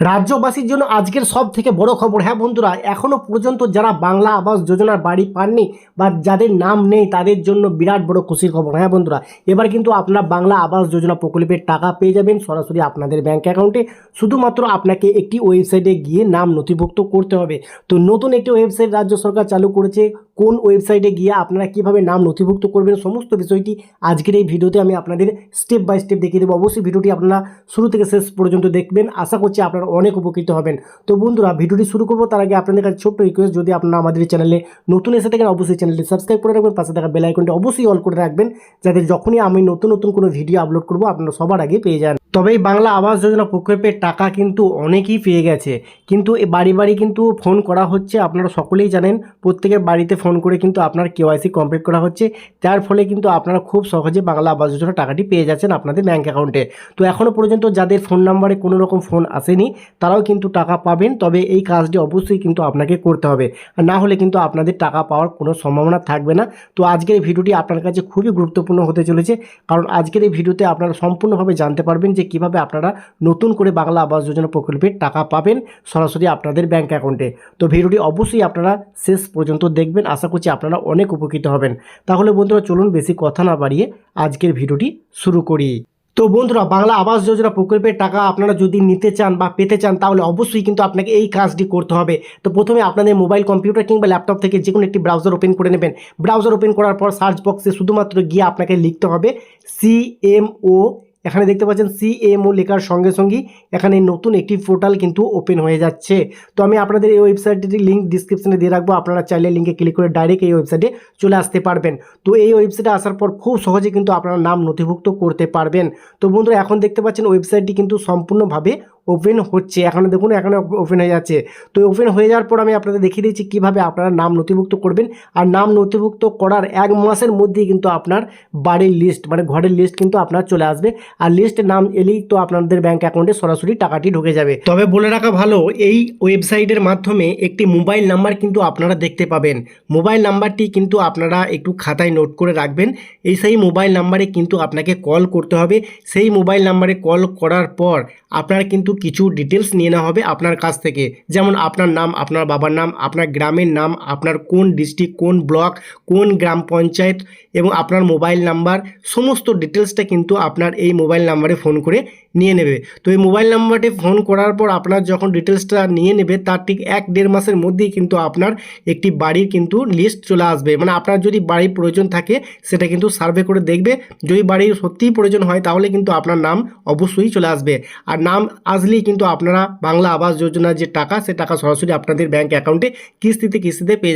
রাজ্যবাসীর জন্য আজকের সব থেকে বড় খবর। হ্যাঁ বন্ধুরা, এখনও পর্যন্ত যারা বাংলা আবাস যোজনার বাড়ি পাননি বা যাদের নাম নেই, তাদের জন্য বিরাট বড় খুশির খবর। হ্যাঁ বন্ধুরা, এবার কিন্তু আপনারা বাংলা আবাস যোজনা প্রকল্পের টাকা পেয়ে যাবেন সরাসরি আপনাদের ব্যাঙ্ক অ্যাকাউন্টে। শুধুমাত্র আপনাকে একটি ওয়েবসাইটে গিয়ে নাম নথিভুক্ত করতে হবে। তো নতুন একটি ওয়েবসাইট রাজ্য সরকার চালু করেছে কোন ওয়েবসাইটে গিয়ে আপনারা কীভাবে নাম নথিভুক্ত করবেন, সমস্ত বিষয়টি আজকের এই ভিডিওতে আমি আপনাদের স্টেপ বাই স্টেপ দেখিয়ে দেবো। অবশ্যই ভিডিওটি আপনারা শুরু থেকে শেষ পর্যন্ত দেখবেন। আশা করছি আপনারা অনেক উপকৃত হবেন। তো বন্ধুরা, ভিডিওটি শুরু করব। তার আগে আপনাদের কাছে ছোট্ট রিকোয়েস্ট যদি আপনারা আমাদের চ্যানেলে নতুন এসে থাকেন, অবশ্যই চ্যানেলটি সাবস্ক্রাইব করে রাখবেন, পাশে থাকা বেল আইকনটি অবশ্যই অল করে রাখবেন, যাতে যখনই আমি নতুন নতুন কোনো ভিডিও আপলোড করব, আপনারা সবার আগে পেয়ে যান। তবে এই বাংলা আবাস যোজনা প্রকল্পের টাকা কিন্তু অনেকেই পেয়ে গেছে। কিন্তু বাড়ি বাড়ি কিন্তু ফোন করা হচ্ছে, আপনারা সকলেই জানেন, প্রত্যেকের বাড়িতে ফোন করে কিন্তু আপনার কেওয়াইসি কমপ্লিট করা হচ্ছে। যার ফলে কিন্তু আপনারা খুব সহজে বাংলা আবাস যোজনা টাকাটি পেয়ে যাচ্ছেন আপনাদের ব্যাঙ্ক অ্যাকাউন্টে তো এখনও পর্যন্ত যাদের ফোন নাম্বারে কোনো রকম ফোন আসেনি, তারাও কিন্তু টাকা পাবেন। তবে এই কাজটি অবশ্যই কিন্তু আপনাকে করতে হবে। না হলে কিন্তু আপনাদের টাকা পাওয়ার কোনো সম্ভাবনা থাকবে না। তো আজকের এই ভিডিওটি আপনার কাছে খুবই গুরুত্বপূর্ণ হতে চলেছে। কারণ আজকের এই ভিডিওতে আপনারা সম্পূর্ণভাবে জানতে পারবেন যে কীভাবে আপনারা নতুন করে বাংলা আবাস যোজনা প্রকল্পের টাকা পাবেন সরাসরি আপনাদের ব্যাঙ্ক অ্যাকাউন্টে তো ভিডিওটি অবশ্যই আপনারা শেষ পর্যন্ত দেখবেন। আশা করছি আপনারা অনেক উপকৃত হবেন। তাহলে বন্ধুরা চলুন বেশি কথা না বাড়িয়ে আজকের ভিডিওটি শুরু করি। তো বন্ধুরা, বাংলা আবাস যোজনা প্রকল্পের টাকা আপনারা যদি নিতে চান বা পেতে চান, তাহলে অবশ্যই কিন্তু আপনাকে এই কাজটি করতে হবে। তো প্রথমে আপনাদের মোবাইল, কম্পিউটার কিংবা ল্যাপটপ থেকে যে কোনো একটি ব্রাউজার ওপেন করে নেবেন। ব্রাউজার ওপেন করার পর সার্চ বক্সে শুধুমাত্র গিয়ে আপনাকে লিখতে হবে সিএমও এখানে দেখতে পাচ্ছেন সি সিএমও লেখার সঙ্গে সঙ্গে এখানে নতুন একটি পোর্টাল কিন্তু ওপেন হয়ে যাচ্ছে। তো আমি আপনাদের এই ওয়েবসাইটটির লিঙ্ক ডিসক্রিপশনে দিয়ে রাখব, আপনারা চাইলে লিঙ্কে ক্লিক করে ডাইরেক্ট এই ওয়েবসাইটে চলে আসতে পারবেন। তো এই ওয়েবসাইটে আসার পর খুব সহজে কিন্তু আপনারা নাম নথিভুক্ত করতে পারবেন। তো বন্ধুরা, এখন দেখতে পাচ্ছেন ওয়েবসাইটটি কিন্তু সম্পূর্ণভাবে ওপেন হচ্ছে। এখানে দেখুন, এখানে ওপেন হয়ে যাচ্ছে। তো ওপেন হয়ে যাওয়ার পর আমি আপনাদের দেখিয়ে দিচ্ছি কীভাবে আপনারা নাম নথিভুক্ত করবেন। আর নাম নথিভুক্ত করার এক মাসের মধ্যেই কিন্তু আপনার বাড়ির লিস্ট মানে ঘরের লিস্ট কিন্তু আপনার চলে আসবে। আর লিস্টে নাম এলেই তো আপনাদের ব্যাঙ্ক অ্যাকাউন্টে সরাসরি টাকাটি ঢুকে যাবে। তবে বলে রাখা ভালো, এই ওয়েবসাইটের মাধ্যমে একটি মোবাইল নাম্বার কিন্তু আপনারা দেখতে পাবেন। মোবাইল নাম্বারটি কিন্তু আপনারা একটু খাতায় নোট করে রাখবেন। এই সেই মোবাইল নাম্বারে কিন্তু আপনাকে কল করতে হবে। সেই মোবাইল নাম্বারে কল করার পর আপনার কিন্তু কিছু ডিটেলস নিয়ে নেওয়া হবে আপনার কাছ থেকে। যেমন আপনার নাম, আপনার বাবার নাম, আপনার গ্রামের নাম, আপনার কোন ডিস্ট্রিক্ট কোন ব্লক কোন গ্রাম পঞ্চায়েত এবং আপনার মোবাইল নাম্বার সমস্ত ডিটেলসটা কিন্তু আপনার এই মোবাইল নাম্বারে ফোন করে নিয়ে নেবে। তো এই মোবাইল নাম্বারটি ফোন করার পর আপনার যখন ডিটেলসটা নিয়ে নেবে, তার ঠিক এক দেড় মাসের মধ্যেই কিন্তু আপনার একটি বাড়ির কিন্তু লিস্ট চলে আসবে। মানে আপনার যদি বাড়ির প্রয়োজন থাকে, সেটা কিন্তু সার্ভে করে দেখবে। যদি বাড়ির সত্যিই প্রয়োজন হয়, তাহলে কিন্তু আপনার নাম অবশ্যই চলে আসবে। আর নাম আসলেই কিন্তু আপনারা বাংলা আবাস যোজনার যে টাকা, সে টাকা সরাসরি আপনাদের ব্যাঙ্ক অ্যাকাউন্টে কিস্তিতে কিস্তিতে পেয়ে যাবেন।